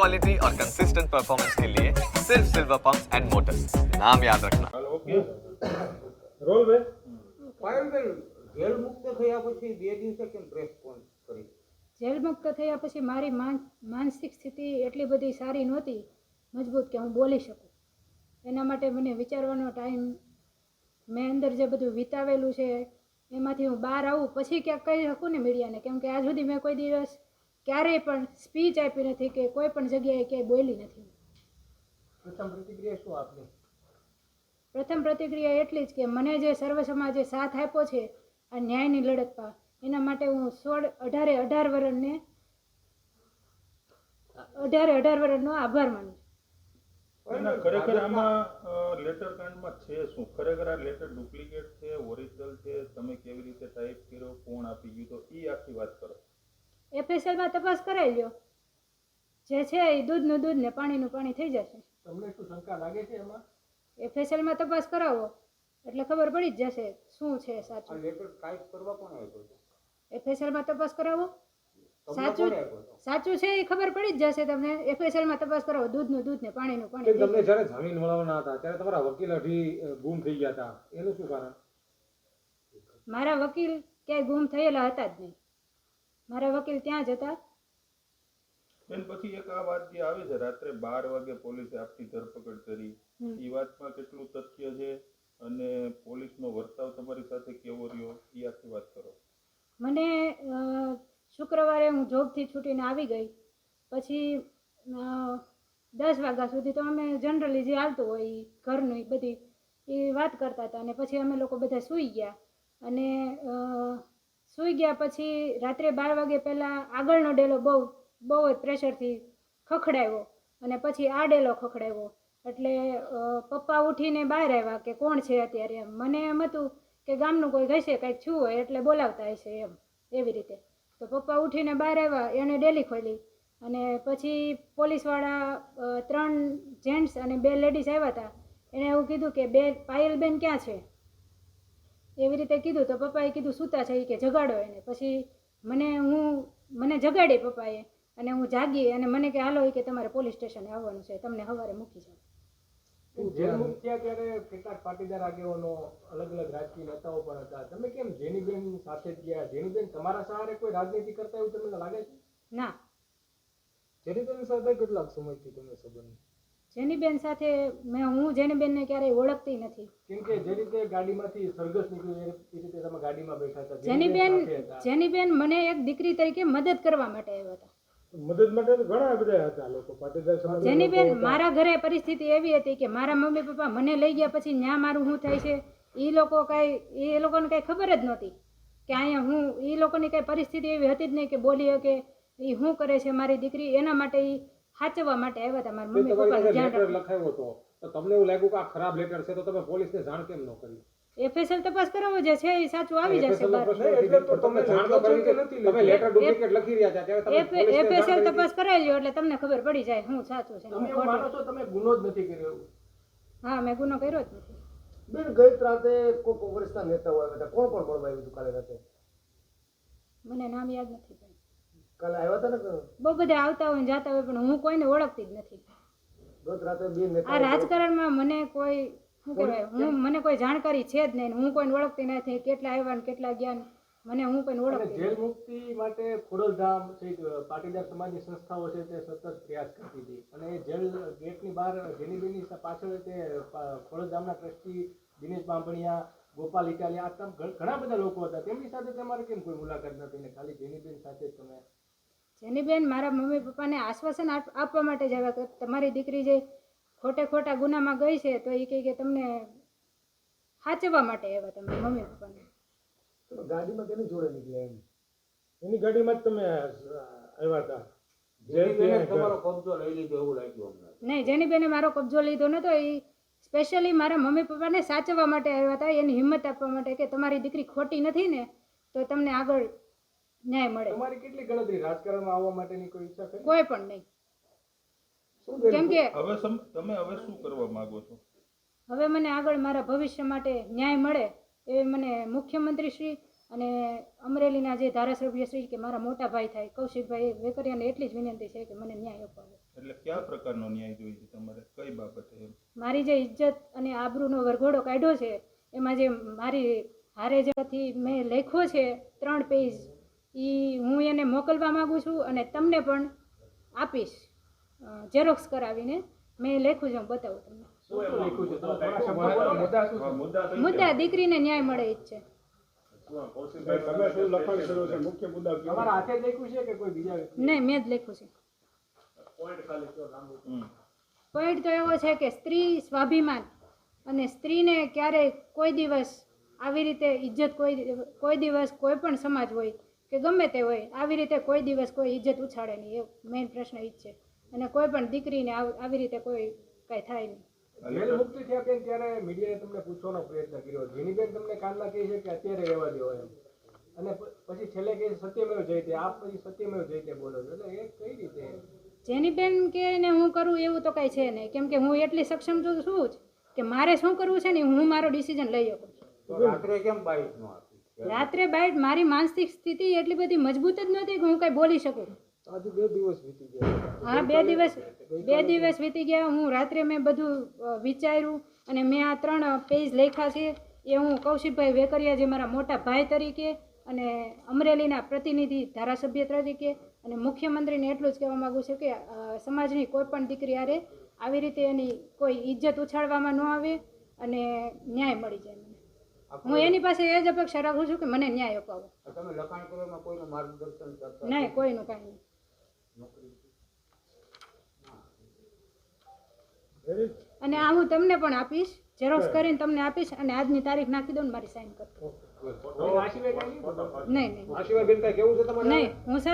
Quality और consistent performance के लिए सिर्फ सिल्वर पंप्स एंड मोटर्स नाम याद रखना હાલો ઓકે રોલ બે પાયલબેન જેલ મુક્ત થયા પછી બે દિવસે કેમ પ્રેસ કોન્સ કરી જેલ મુક્ત થયા પછી મારી માન માનસિક સ્થિતિ એટલી બધી સારી નહોતી મજબૂત કે હું બોલી શકું એના માટે મને વિચારવાનો ટાઈમ મેં અંદર જે બધું વિતાવેલું છે એમાંથી હું બહાર આવું પછી ક્યાંક કહી શકું ને મીડિયાને કેમ કે આજ સુધી મેં કોઈ દિવસ ક્યારેય પણ સ્પીચ આપી નથી કે કોઈ પણ જગ્યાએ ક્યાંય બોલી નથી. પ્રથમ પ્રતિક્રિયા શું આપની પ્રથમ પ્રતિક્રિયા એટલી જ કે મને જે સર્વ સમાજે સાથ આપ્યો છે આ ન્યાયની લડતમાં એના માટે હું સોળ અઢારે અઢાર વર્ષને અઢારે અઢાર વર્ષનો આભાર માનું છું. ખરેખર આમાં લેટર કાંડમાં છે શું? ખરેખર આ લેટર ડુપ્લિકેટ છે ઓરિજિનલ છે તમે કેવી રીતે ટાઈપ કર્યો કોણ આપી ગયું તો એ આખી વાત કરો એફએસએલમાં તપાસ કરાવી લ્યો. જે છે એ દૂધનું દૂધ ને પાણીનું પાણી થઈ જશે. તમને શું શંકા લાગે છે એમાં? એફએસએલમાં તપાસ કરાવો. એટલે ખબર પડી જ જશે શું છે સાચું. આવ્યો હતો તપાસ કરાવો. સાચું સાચું છે એ ખબર પડી જ જશે તમને. એફએસએલમાં તપાસ કરાવો. દૂધનું દૂધ ને પાણીનું પાણી તમને જ્યારે જમીન મળવાના હતા ત્યારે તમારા વકીલ અઢી ગુમ થઈ ગયા હતા. એનું શું કારણ? મારા વકીલ ક્યાંય ગુમ થયેલા હતા જ નહીં. મારા વકીલ ત્યાં જ હતા? બેન પછી એક આ વાત જે આવે છે રાત્રે બાર વાગે પોલીસે આપની ધરપકડ કરી. એ વાતમાં કેટલું તથ્ય છે અને પોલીસનો વર્તાવ તમારી સાથે કેવો રહ્યો એ આખી વાત કરો. મને શુક્રવારે હું જોબથી છૂટીને આવી ગઈ. પછી દસ વાગ્યા સુધી તો અમે જનરલી જે હાલતું હોય એ ઘરનું એ બધી એ વાત કરતા હતા અને પછી અમે લોકો બધા સૂઈ ગયા. અને સૂઈ ગયા પછી રાત્રે બાર વાગે પહેલાં આગળનો ડેલો બહુ બહુ જ પ્રેશરથી ખખડાવ્યો અને પછી આ ડેલો ખખડાવ્યો એટલે પપ્પા ઉઠીને બહાર આવ્યા કે કોણ છે અત્યારે એમ. મને એમ હતું કે ગામનું કોઈ ઘસે કંઈક છું હોય એટલે બોલાવતા હશે એમ, એવી રીતે. તો પપ્પા ઉઠીને બહાર આવ્યા એણે ડેલી ખોલી અને પછી પોલીસવાળા ત્રણ જેન્ટ્સ અને બે લેડીઝ આવ્યા હતા એણે એવું કીધું કે બે પાયલબેન ક્યાં છે? એવી રીતે કીધું તો પપ્પાએ કીધું સૂતા છે એ કે જગાડો એને. પછી મને હું મને જગાડે પપ્પાએ અને હું જાગી અને મને કે હાલો કે તમારે પોલીસ સ્ટેશને આવવાનું છે તમને સવારે મૂકી પાટીદાર આગેવાનો અલગ અલગ રાજકીય નેતાઓ પણ હતા. તમે કેમ જેનીબેન સાથે ગયા? જેનીબેન તમારા સહારે કોઈ રાજનીતિ કરતા એવું તમને લાગે છે? ના. જેનીબેન સાથે કેટલાક સમયથી તમે સંબંધ જેનીબેન સાથે મેં હું જેનીબેનને ક્યારેય ઓળખતી નથી. કેમ કે જે રીતે ગાડીમાંથી સરઘસ નીકળ્યું એ રીતે તમે ગાડીમાં બેઠા હતા જેનીબેન. જેનીબેન મને એક દીકરી તરીકે મદદ કરવા માટે આવ્યા હતા. મદદ માટે તો ઘણા બધા હતા લોકો પાટીદાર સમાજ જેનીબેન મારા ઘરે પરિસ્થિતિ એવી હતી કે મારા મમ્મી પપ્પા મને લઈ ગયા પછી ન્યા મારું શું થાય છે એ લોકો કાંઈ એ લોકોને કાંઈ ખબર જ નહોતી કે અહીંયા હું એ લોકોની કાંઈ પરિસ્થિતિ એવી હતી જ નહીં કે બોલી કે એ શું કરે છે મારી દીકરી એના માટે એ સાચવવા માટે આવ્યા હતા મારા મમ્મી પપ્પાનું ધ્યાન લેટર રાખવા. લખાયો હતો? તો તમને એવું લાગ્યું કે આ ખરાબ લેટર છે તો તમે પોલીસને જાણ કેમ ન કરી? એફએસએલ તપાસ કરાવો જે છે એ સાચું આવી જશે FSL નો બહાર. પ્રશ્ન નહીં, એટલે તો તમે જાણ તો કરી કે નથી તમે લેટર ડુપ્લિકેટ લખી રહ્યા હતા ત્યારે તમે પોલીસને જાણ એફએસએલ કરી તપાસ કરાવી લ્યો એટલે તમને ખબર પડી જાય હું સાચું છે ને તમે હું એવું માનો ખોટું છો તમે ગુનો જ નથી કર્યો હા મેં ગુનો કર્યો જ નથી. બેન ગઈ રાતે કોઈ કોંગ્રેસના નેતાઓ આવ્યા હતા. કોણ કોણ મળવા આવ્યું હતું કાલે રાતે? મને નામ યાદ નથી ભાઈ કાલે આવ્યા હતા ને બહુ બધા આવતા હોય ને જાતા હોય પણ હું કોઈને ઓળખતી જ નથી. ગત રાતે બે આ રાજકારણમાં મને કોઈ શું કહેવાય હું મને કોઈ જાણકારી છે જ નહીં હું કોઈને ઓળખતી નથી. કેટલા આવ્યા ને કેટલા ગયા ને મને હું કોઈને ઓળખતી જેલ મુક્તિ માટે ખોડલધામ સહિત પાટીદાર સમાજની સંસ્થાઓ છે તે સતત પ્રયાસ કરતી હતી. અને એ જેલ ગેટની બહાર જેનીબેનની પાછળ તે ખોડલધામના ટ્રસ્ટી દિનેશ બાંભણિયા ગોપાલ ઇટાલિયા આ ઘણા બધા લોકો હતા. તેમની સાથે તમારે કેમ કોઈ મુલાકાત નથી ને ખાલી જેનીબેન સાથે જ તમે જેની બેન મારા મમ્મી પપ્પાને આશ્વાસન આપવા માટે જ આવ્યા કે તમારી દીકરી જે ખોટે ખોટા ગુનામાં ગઈ છે તો એ કહે કે તમને સાચવવા માટે આવ્યા તમે મમ્મી પપ્પાને. ગાડીમાં કેની જોડે નીકળ્યા એમ? એની ગાડીમાં જ તમે આવ્યા હતા? જેનીબેને જે તમારો કબજો લઈ લીધો એવું લાગ્યું અમને. નહીં જેની બેને મારો કબજો લીધો નતો એ સ્પેશિયલી મારા મમ્મી પપ્પાને સાચવવા માટે આવ્યા હતા એની હિંમત આપવા માટે કે તમારી દીકરી ખોટી નથી ને તો તમને આગળ ન્યાય મળે. તમારી કેટલી ગણતરી? રાજકારણમાં આવવા માટેની કોઈ ઈચ્છા કરી? કોઈ પણ નહીં. કેમ કે હવે તમે હવે શું કરવા માંગો છો? હવે મને આગળ મારા ભવિષ્ય માટે ન્યાય મળે એ મને મુખ્યમંત્રી શ્રી અને અમરેલીના જે ધારાસભ્ય શ્રી કે મારા મોટા ભાઈ થાય કૌશિકભાઈ વેકરિયાને એટલી જ વિનંતી છે કે મને ન્યાય અપાવો. એટલે કયા પ્રકારનો ન્યાય જોઈએ છે તમારે? કઈ બાબતે મારી જે ઇજ્જત અને આબરૂનો વરઘોડો કાઢ્યો છે એમાં જે મારી હારે જેથી મેં લખ્યો છે ત્રણ પેજ એ હું એને મોકલવા માગું છું અને તમને પણ આપીશ. ઝેરોક્સ કરાવીને મેં લખ્યું છું હું બતાવું તમને. મુદ્દા દીકરીને ન્યાય મળે જ છે. તમે શું લખાણ કર્યું છે? મુખ્ય મુદ્દા કયો? તમારા હાથે જ લખ્યું છે કે કોઈ બીજા વ્યક્તિ? નહીં મેં જ લખ્યું છે. પોઈન્ટ તો એવો છે કે સ્ત્રી સ્વાભિમાન અને સ્ત્રીને ક્યારેય કોઈ દિવસ આવી રીતે ઇજ્જત કોઈ કોઈ દિવસ કોઈ પણ સમાજ હોય કે ગમે તે હોય આવી રીતે કોઈ દિવસ કોઈ ઇજ્જત ઉછાળે નહીં એ મેઇન પ્રશ્ન એ જ છે. અને કોઈ પણ દીકરીને આવી રીતે કોઈ કાંઈ થાય નહીં. જેલ મુક્તિ થયા બેન ત્યારે મીડિયાએ તમને પૂછવાનો પ્રયત્ન કર્યો. જેની તમને કાનમાં કહે છે કે અત્યારે રહેવા દો એમ. અને પછી છેલ્લે કે છે સત્યમેવ જયતે આપ પછી સત્યમેવ જયતે બોલો છો. એટલે એ કઈ રીતે? જેની બેન કે એને હું કરું એવું તો કાંઈ છે નહીં. કેમ કે હું એટલી સક્ષમ છું શું જ? કે મારે શું કરવું છે ને હું મારો ડિસિઝન લઈ શકું છું. રાત્રે કેમ બાઈક નો રાત્રે બાઈટ મારી માનસિક સ્થિતિ એટલી બધી મજબૂત જ નહોતી કે હું કાંઈ બોલી શકું. આજે બે દિવસ વીતી ગયા. હા બે દિવસ બે દિવસ વીતી ગયા. હું રાત્રે મેં બધું વિચાર્યું અને મેં આ ત્રણ પેજ લખ્યા છે એ હું કૌશિકભાઈ વેકરિયા જે મારા મોટા ભાઈ તરીકે અને અમરેલીના પ્રતિનિધિ ધારાસભ્ય તરીકે અને મુખ્યમંત્રીને એટલું જ કહેવા માગું છું કે સમાજની કોઈ પણ દીકરી આરે આવી રીતે એની કોઈ ઇજ્જત ઉછાળવામાં ન આવે અને ન્યાય મળી જાય. હું એની પાસે એ જ અપેક્ષા રાખું છું કે મને ન્યાય અપાવો. તમે લખાણ કરવામાં કોઈનું માર્ગદર્શન કરતા નહીં કોઈનું કાંઈ નહીં. અને આ હું તમને પણ આપીશ ઝેરોક્સ કરીને તમને આપીશ અને આજની તારીખ નાખી દઉં ને મારી સાઈન કરતો. નહીં નહીં નહીં. આશીર્વાદ બેન કાંઈ કેવું છે તમારે નહીં હું સર